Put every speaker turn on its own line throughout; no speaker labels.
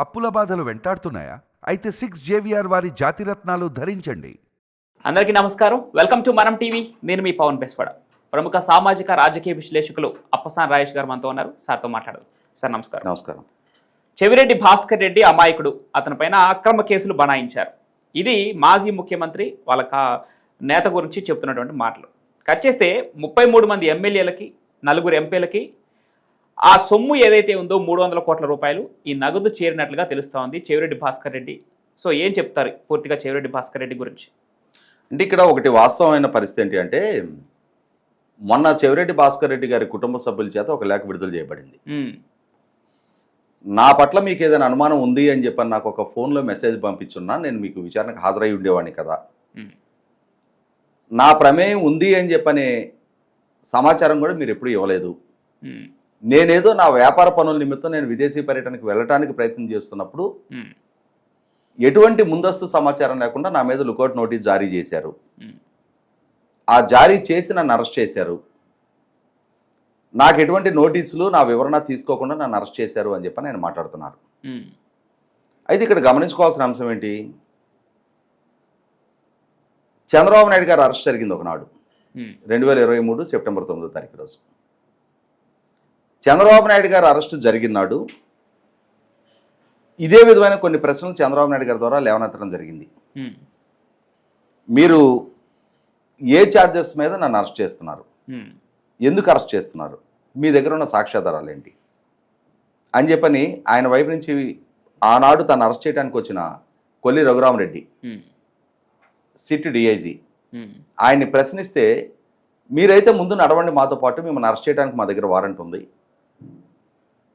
అప్పుల బాధలు వెంటాడుతున్నాయా? అయితే సిక్స్ జేవిఆర్ వారి జాతిరత్నాలు ధరించండి.
అందరికీ నమస్కారం. Welcome to Manam TV. నేను మీ పవన్ బెస్వాడ. ప్రముఖ సామాజిక రాజకీయ విశ్లేషకులు అప్పసాన్ రాజేష్ గారు మనతో ఉన్నారు. సార్తో మాట్లాడదు. సార్ నమస్కారం.
నమస్కారం.
చెవిరెడ్డి భాస్కర్ రెడ్డి అమాయకుడు. అతని పైన అక్రమ కేసులు బనాయించారు. ఇది మాజీ ముఖ్యమంత్రి వాళ్ళ కా- నేత గురించి చెప్తున్నటువంటి మాటలు. కట్ చేస్తే ముప్పై మూడు మంది ఎమ్మెల్యేలకి నలుగురు ఎంపీలకి ఆ సొమ్ము ఏదైతే ఉందో మూడు వందల కోట్ల రూపాయలు ఈ నగదు చేరినట్లుగా తెలుస్తూ ఉంది చెవిరెడ్డి భాస్కర్ రెడ్డి. సో ఏం చెప్తారు పూర్తిగా చెవిరెడ్డి భాస్కర్ రెడ్డి గురించి?
అంటే ఇక్కడ ఒకటి వాస్తవమైన పరిస్థితి ఏంటి అంటే మొన్న చెవిరెడ్డి భాస్కర్ రెడ్డి గారి కుటుంబ సభ్యుల చేత ఒక లేఖ విడుదల చేయబడింది. నా పట్ల మీకు ఏదైనా అనుమానం ఉంది అని చెప్పని నాకు ఒక ఫోన్లో మెసేజ్ పంపించున్నా నేను మీకు విచారణకు హాజరై ఉండేవాడిని కదా. నా ప్రమేయం ఉంది అని చెప్పనే సమాచారం కూడా మీరు ఎప్పుడు ఇవ్వలేదు. నేనేదో నా వ్యాపార పనుల నిమిత్తం నేను విదేశీ పర్యటనకు వెళ్ళటానికి ప్రయత్నం చేస్తున్నప్పుడు
ఉమ్,
ఎటువంటి ముందస్తు సమాచారం లేకుండా నా మీద లుకౌట్ నోటీస్ జారీ చేశారు.
ఉమ్,
ఆ జారీ చేసి నన్ను అరెస్ట్ చేశారు. నాకు ఎటువంటి నోటీసులు నా వివరణ తీసుకోకుండా నన్ను అరెస్ట్ చేశారు అని చెప్పి ఆయన మాట్లాడుతున్నారు.
ఉమ్,
అయితే ఇక్కడ గమనించుకోవాల్సిన అంశం ఏంటి? చంద్రబాబు నాయుడు గారు అరెస్ట్ జరిగింది ఒకనాడు. రెండు వేల ఇరవై మూడు సెప్టెంబర్ తొమ్మిదో తారీఖు రోజు. చంద్రబాబు నాయుడు గారు అరెస్టు జరిగినాడు ఇదే విధమైన కొన్ని ప్రశ్నలు చంద్రబాబు నాయుడు గారి ద్వారా లేవనెత్తడం జరిగింది. మీరు ఏ ఛార్జెస్ మీద నన్ను అరెస్ట్ చేస్తున్నారు? ఎందుకు అరెస్ట్ చేస్తున్నారు? మీ దగ్గర ఉన్న సాక్ష్యాధారాలు ఏంటి? అని చెప్పని ఆయన వైపు నుంచి ఆనాడు తను అరెస్ట్ చేయడానికి వచ్చిన కొల్లి రఘురామరెడ్డి సిట్ డిఐజీ ఆయన్ని ప్రశ్నిస్తే మీరైతే ముందు నడవండి మాతో పాటు మిమ్మల్ని అరెస్ట్ చేయడానికి మా దగ్గర వారెంట్ ఉంది.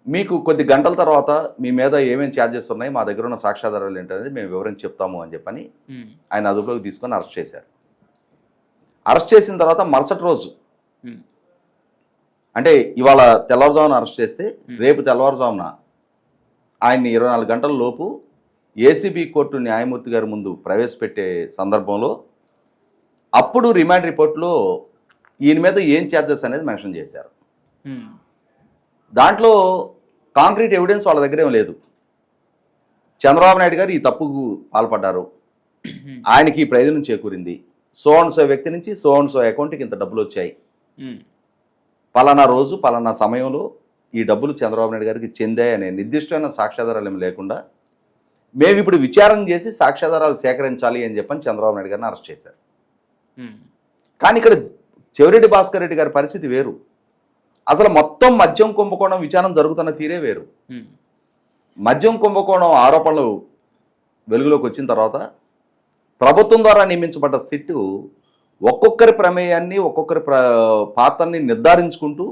మీకు కొద్ది గంటల తర్వాత మీ మీద ఏమేమి ఛార్జెస్ ఉన్నాయి మా దగ్గర ఉన్న సాక్ష్యాధారాలు ఏంటనేది మేము వివరించి చెప్తాము అని చెప్పని ఆయన అదుపులోకి తీసుకొని అరెస్ట్ చేశారు. అరెస్ట్ చేసిన తర్వాత మరుసటి రోజు అంటే ఇవాళ తెల్లవారుజామున అరెస్ట్ చేస్తే రేపు తెల్లవారుజామున ఆయన్ని ఇరవై నాలుగు గంటల లోపు ఏసీబీ కోర్టు న్యాయమూర్తి గారి ముందు ప్రవేశపెట్టే సందర్భంలో అప్పుడు రిమాండ్ రిపోర్ట్లో ఈయన మీద ఏం ఛార్జెస్ అనేది మెన్షన్ చేశారు. దాంట్లో కాంక్రీట్ ఎవిడెన్స్ వాళ్ళ దగ్గర ఏం లేదు. చంద్రబాబు నాయుడు గారు ఈ తప్పుకు పాల్పడ్డారు. ఆయనకి ఈ ప్రయోజనం చేకూరింది. సో అండ్ సో వ్యక్తి నుంచి సో అండ్ సో అకౌంట్కి ఇంత డబ్బులు వచ్చాయి. పలానా రోజు పలానా సమయంలో ఈ డబ్బులు చంద్రబాబు నాయుడు గారికి చెందాయనే నిర్దిష్టమైన సాక్ష్యాధారాలు ఏమి లేకుండా మేము ఇప్పుడు విచారణ చేసి సాక్ష్యాధారాలు సేకరించాలి అని చెప్పని చంద్రబాబు నాయుడు గారిని అరెస్ట్ చేశారు. కానీ ఇక్కడ చెవిరెడ్డి భాస్కర్ రెడ్డి గారి పరిస్థితి వేరు. అసలు మొత్తం మద్యం కుంభకోణం విచారణ జరుగుతున్న తీరే వేరు. మద్యం కుంభకోణం ఆరోపణలు వెలుగులోకి వచ్చిన తర్వాత ప్రభుత్వం ద్వారా నియమించబడ్డ సిట్టు ఒక్కొక్కరి ప్రమేయాన్ని ఒక్కొక్కరి ప్ర పాత్రని నిర్ధారించుకుంటూ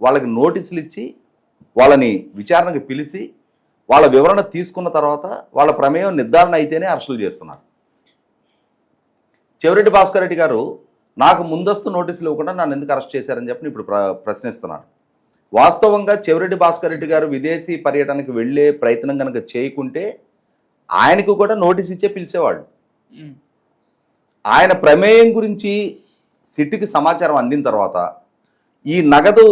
వాళ్ళకి నోటీసులు ఇచ్చి వాళ్ళని విచారణకు పిలిచి వాళ్ళ వివరణ తీసుకున్న తర్వాత వాళ్ళ ప్రమేయం నిర్ధారణ అయితేనే అరెస్టులు చేస్తున్నారు. చెవిరెడ్డి భాస్కర్ రెడ్డి గారు నాకు ముందస్తు నోటీసులు ఇవ్వకుండా నన్ను ఎందుకు అరెస్ట్ చేశారని చెప్పి ఇప్పుడు ప్ర ప్రశ్నిస్తున్నారు వాస్తవంగా చెవిరెడ్డి భాస్కర్ రెడ్డి గారు విదేశీ పర్యటనకు వెళ్ళే ప్రయత్నం కనుక చేయకుంటే ఆయనకు కూడా నోటీస్ ఇచ్చే పిలిచేవాళ్ళు. ఆయన ప్రమేయం గురించి సిట్టికి సమాచారం అందిన తర్వాత ఈ నగదు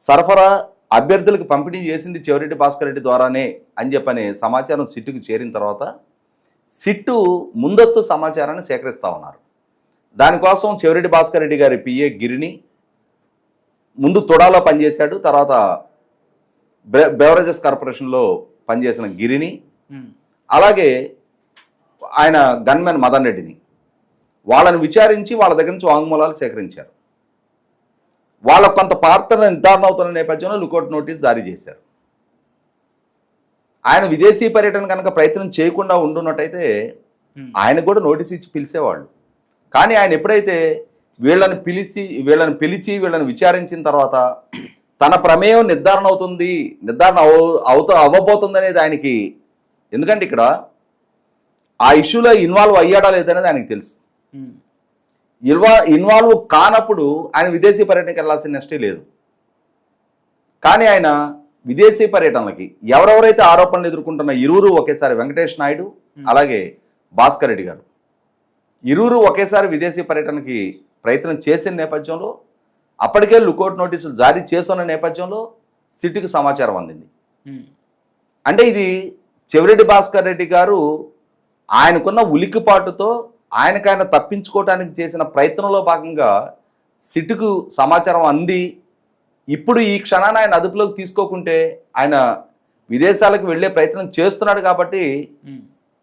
సరఫరా అభ్యర్థులకు పంపిణీ చేసింది చెవిరెడ్డి భాస్కర్ రెడ్డి ద్వారానే అని చెప్పనే సమాచారం సిట్టుకు చేరిన తర్వాత సిట్టు ముందస్తు సమాచారాన్ని సేకరిస్తూ ఉన్నారు. దానికోసం చెవిరెడ్డి భాస్కర్ రెడ్డి గారి పిఏ గిరిని ముందు తొడాలో పనిచేశాడు తర్వాత బెవరేజెస్ కార్పొరేషన్లో పనిచేసిన గిరిని అలాగే ఆయన గన్మెన్ మదన్ రెడ్డిని. వాళ్ళని విచారించి వాళ్ళ దగ్గర నుంచి వాంగ్మూలాలు సేకరించారు. వాళ్ళ కొంత పాత్ర నిర్ధారణ అవుతున్న నేపథ్యంలో లుకౌట్ నోటీస్ జారీ చేశారు. ఆయన విదేశీ పర్యటన కనుక ప్రయత్నం చేయకుండా ఉండున్నట్టయితే ఆయన కూడా నోటీస్ ఇచ్చి పిలిచేవాళ్ళు. కానీ ఆయన ఎప్పుడైతే వీళ్ళని పిలిచి వీళ్ళని పిలిచి వీళ్ళని విచారించిన తర్వాత తన ప్రమేయం నిర్ధారణ అవుతుంది నిర్ధారణ అవ అవుతా అవ్వబోతుంది అనేది ఆయనకి ఎందుకంటే ఇక్కడ ఆ ఇష్యూలో ఇన్వాల్వ్ అయ్యాడా లేదనేది ఆయనకి తెలుసు. ఇన్వా ఇన్వాల్వ్ కానప్పుడు ఆయన విదేశీ పర్యటనకి వెళ్ళాల్సిన నెక్స్టే లేదు. కానీ ఆయన విదేశీ పర్యటనలకి ఎవరెవరైతే ఆరోపణలు ఎదుర్కొంటున్న ఇరువురు ఒకేసారి వెంకటేష్ నాయుడు అలాగే భాస్కర్ రెడ్డి గారు. ఇరువురు ఒకేసారి విదేశీ పర్యటనకి ప్రయత్నం చేసిన నేపథ్యంలో అప్పటికే లుకౌట్ నోటీసులు జారీ చేస్తున్న నేపథ్యంలో సిటీకి సమాచారం అందింది. అంటే ఇది చెవిరెడ్డి భాస్కర్ రెడ్డి గారు ఆయనకున్న ఉలికిపాటుతో ఆయనకైనా తప్పించుకోవడానికి చేసిన ప్రయత్నంలో భాగంగా సిట్టుకు సమాచారం అంది. ఇప్పుడు ఈ క్షణాన ఆయన అదుపులోకి తీసుకోకుంటే ఆయన విదేశాలకు వెళ్ళే ప్రయత్నం చేస్తున్నాడు కాబట్టి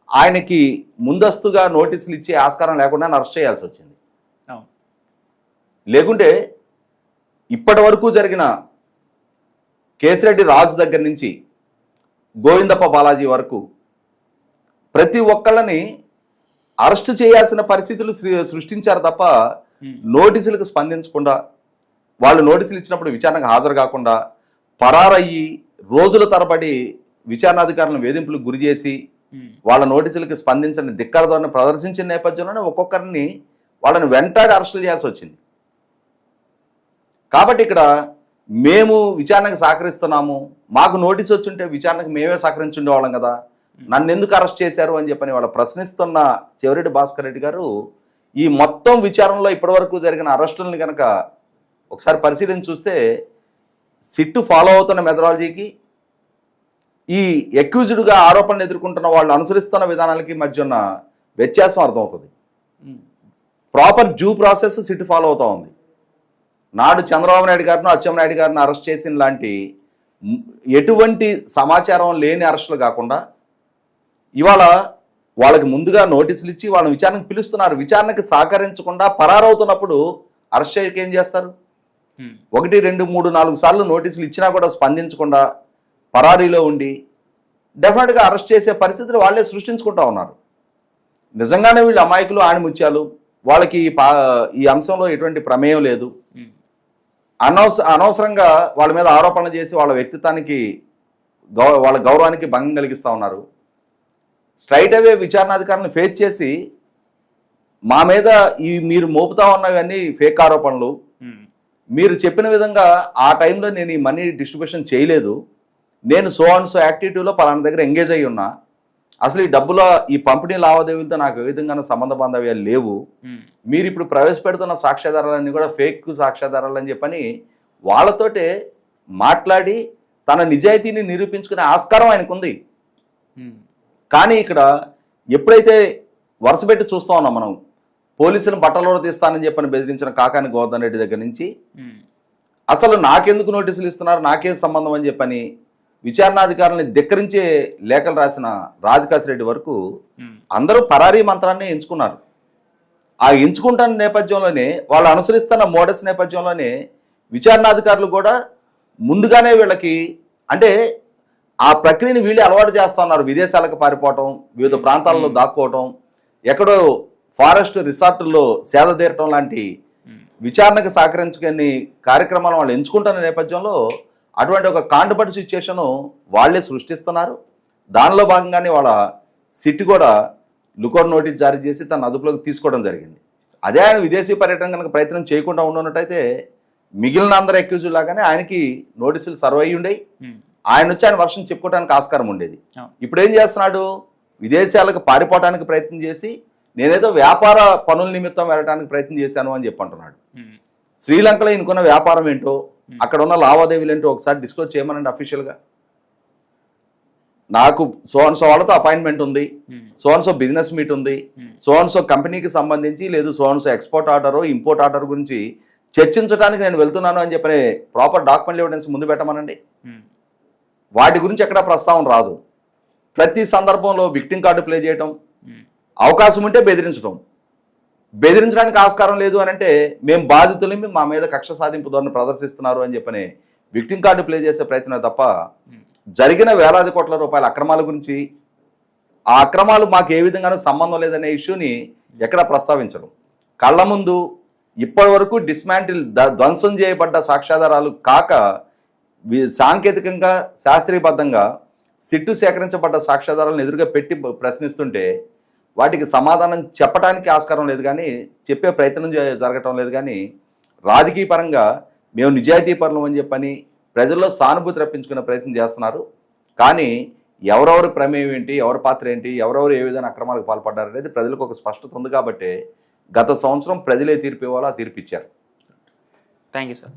ఆయనకి ముందస్తుగా నోటీసులు ఇచ్చే ఆస్కారం లేకుండా అరెస్ట్ చేయాల్సి వచ్చింది. లేకుంటే ఇప్పటి వరకు జరిగిన కేసిరెడ్డి రాజు దగ్గర నుంచి గోవిందప్ప బాలాజీ వరకు ప్రతి ఒక్కళ్ళని అరెస్ట్ చేయాల్సిన పరిస్థితులు సృష్టించారు తప్ప నోటీసులకు స్పందించకుండా వాళ్ళు నోటీసులు ఇచ్చినప్పుడు విచారణకు హాజరు కాకుండా పరారయ్యి రోజుల తరబడి విచారణాధికారులను వేధింపులకు గురి చేసి వాళ్ళ నోటీసులకు స్పందించని ధిక్కర ధోరణి ప్రదర్శించిన నేపథ్యంలోనే ఒక్కొక్కరిని వాళ్ళని వెంటాడి అరెస్టులు చేయాల్సి వచ్చింది. కాబట్టి ఇక్కడ మేము విచారణకు సహకరిస్తున్నాము మాకు నోటీస్ వచ్చుంటే విచారణకు మేమే సహకరించుండేవాళ్ళం కదా నన్ను ఎందుకు అరెస్ట్ చేశారు అని చెప్పని వాళ్ళు ప్రశ్నిస్తున్న చెవిరెడ్డి భాస్కర్ రెడ్డి గారు ఈ మొత్తం విచారణలో ఇప్పటివరకు జరిగిన అరెస్టులను కనుక ఒకసారి పరిశీలించి చూస్తే సిట్టు ఫాలో అవుతున్న మెథడాలజీకి ఈ ఎక్యూజ్డ్గా ఆరోపణలు ఎదుర్కొంటున్న వాళ్ళు అనుసరిస్తున్న విధానాలకి మధ్య ఉన్న వ్యత్యాసం అర్థమవుతుంది. Proper due process SIT follow అవుతా ఉంది. నాడు చంద్రబాబు నాయుడు గారిను అచ్చెన్నాయుడు గారిని అరెస్ట్ చేసిన లాంటి ఎటువంటి సమాచారం లేని అరెస్టులు కాకుండా ఇవాళ వాళ్ళకి ముందుగా నోటీసులు ఇచ్చి వాళ్ళని విచారణకు పిలుస్తున్నారు. విచారణకి సహకరించకుండా పరారవుతున్నప్పుడు అరెస్ట్ చేయక ఏం చేస్తారు? ఒకటి రెండు మూడు నాలుగు సార్లు నోటీసులు ఇచ్చినా కూడా స్పందించకుండా పరారీలో ఉండి డెఫినెట్గా అరెస్ట్ చేసే పరిస్థితులు వాళ్ళే సృష్టించుకుంటా ఉన్నారు. నిజంగానే వీళ్ళు అమాయకులు ఆణిముత్యాలు. వాళ్ళకి ఈ పా ఈ అంశంలో ఎటువంటి ప్రమేయం లేదు. అనవస అనవసరంగా వాళ్ళ మీద ఆరోపణలు చేసి వాళ్ళ వ్యక్తిత్వానికి గౌ వాళ్ళ గౌరవానికి భంగం కలిగిస్తూ ఉన్నారు. స్ట్రైట్ అవే విచారణాధికారులను ఫేస్ చేసి మా మీద ఈ మీరు మోపుతా ఉన్నవన్నీ ఫేక్ ఆరోపణలు. మీరు చెప్పిన విధంగా ఆ టైంలో నేను ఈ మనీ డిస్ట్రిబ్యూషన్ చేయలేదు. నేను సో అండ్ సో యాక్టివిటీలో పలానా దగ్గర ఎంగేజ్ అయ్యి ఉన్నా అసలు ఈ డబ్బుల ఈ పంపిణీ లావాదేవీలతో నాకు ఏ విధంగా సంబంధ బాంధవ్యాలు లేవు. మీరు ఇప్పుడు ప్రవేశపెడుతున్న సాక్ష్యాధారాలన్నీ కూడా ఫేక్ సాక్ష్యాధారాలు అని చెప్పని వాళ్ళతోటే మాట్లాడి తన నిజాయితీని నిరూపించుకునే ఆస్కారం ఆయనకుంది. కానీ ఇక్కడ ఎప్పుడైతే వరుసపెట్టి చూస్తా ఉన్నాం మనం పోలీసులను బట్టలో తీస్తానని చెప్పని బెదిరించిన కాకాని గోవర్ధన్ రెడ్డి దగ్గర నుంచి అసలు నాకెందుకు నోటీసులు ఇస్తున్నారు నాకేం సంబంధం అని చెప్పని విచారణాధికారులని ధిక్కరించే లేఖలు రాసిన రాజకాశి రెడ్డి వరకు అందరూ పరారీ మంత్రాన్ని ఎంచుకున్నారు. ఆ ఎంచుకుంటున్న నేపథ్యంలోనే వాళ్ళు అనుసరిస్తున్న మోడల్స్ నేపథ్యంలోనే విచారణాధికారులు కూడా ముందుగానే వీళ్ళకి అంటే ఆ ప్రక్రియని వీళ్ళే అలవాటు చేస్తా ఉన్నారు విదేశాలకు పారిపోవటం వివిధ ప్రాంతాల్లో దాక్కోవటం ఎక్కడో ఫారెస్ట్ రిసార్టుల్లో సేద తీరటం లాంటి విచారణకు సహకరించుకుని కార్యక్రమాలు వాళ్ళు ఎంచుకుంటున్న నేపథ్యంలో అటువంటి ఒక కాండపటి సిచ్యుయేషన్ వాళ్ళే సృష్టిస్తున్నారు. దానిలో భాగంగానే వాళ్ళ సిట్ కూడా లుకౌట్ నోటీస్ జారీ చేసి తన అదుపులోకి తీసుకోవడం జరిగింది. అదే ఆయన విదేశీ పర్యటన కనుక ప్రయత్నం చేయకుండా ఉన్నట్టయితే మిగిలిన అందరు ఎక్యూజ్ లాగానే ఆయనకి నోటీసులు సర్వ్ అయ్యి ఉండేవి. ఆయన వచ్చి ఆయన వర్షం చెప్పుకోవడానికి ఆస్కారం ఉండేది. ఇప్పుడు ఏం చేస్తున్నాడు? విదేశాలకు పారిపోవడానికి ప్రయత్నం చేసి నేనేదో వ్యాపార పనుల నిమిత్తం వెళ్ళడానికి ప్రయత్నం చేశాను అని చెప్పి అంటున్నాడు
ఉమ్,
శ్రీలంకలో ఈయనకున్న వ్యాపారం ఏంటో అక్కడ ఉన్న లావాదేవీలు ఏంటో ఒకసారి డిస్క్లోజ్ చేయమనండి అఫీషియల్గా నాకు సోన్ సో వాళ్ళతో అపాయింట్మెంట్ ఉంది.
ఉమ్,
సోన్ సో బిజినెస్ మీట్ ఉంది.
Hmm.
సోన్ సో కంపెనీకి సంబంధించి లేదు సోన్ so export order import order గురించి చర్చించడానికి నేను వెళ్తున్నాను అని చెప్పని ప్రాపర్ డాక్యుమెంట్ ఎవిడెన్స్ ముందు పెట్టమనండి.
ఉమ్,
వాటి గురించి ఎక్కడ ప్రస్తావన రాదు. ప్రతి సందర్భంలో విక్టింగ్ కార్డు ప్లే చేయటం. అవకాశం ఉంటే బెదిరించడం బెదిరించడానికి ఆస్కారం లేదు అని అంటే మేము బాధితులని మా మీద కక్ష సాధింపు ధోరణి ప్రదర్శిస్తున్నారు అని చెప్పని విక్టింగ్ కార్డు ప్లే చేసే ప్రయత్నం తప్ప జరిగిన వేలాది కోట్ల రూపాయల అక్రమాల గురించి ఆ అక్రమాలు మాకు ఏ విధంగానూ సంబంధం లేదనే ఇష్యూని ఎక్కడ ప్రస్తావించడం కళ్ళ ముందు ఇప్పటి వరకు డిస్మాంటిల్ ద- ధ్వంసం చేయబడ్డ సాక్ష్యాధారాలు కాక సాంకేతికంగా శాస్త్రీయబద్ధంగా సిట్టు సేకరించబడ్డ సాక్ష్యాధారాలను ఎదురుగా పెట్టి ప్రశ్నిస్తుంటే వాటికి సమాధానం చెప్పడానికి ఆస్కారం లేదు కానీ చెప్పే ప్రయత్నం జరగటం లేదు కానీ రాజకీయ పరంగా మేము నిజాయితీ పరులం అని చెప్పని ప్రజల్లో సానుభూతి రప్పించుకునే ప్రయత్నం చేస్తున్నారు. కానీ ఎవరెవరి ప్రమేయం ఏంటి ఎవరి పాత్ర ఏంటి ఎవరెవరు ఏ విధంగా అక్రమాలకు పాల్పడ్డారు అనేది ప్రజలకు ఒక స్పష్టత ఉంది కాబట్టి గత సంవత్సరం ప్రజలే తీర్పు ఇవ్వాలో ఆ తీర్పు ఇచ్చారు.
Thank you sir.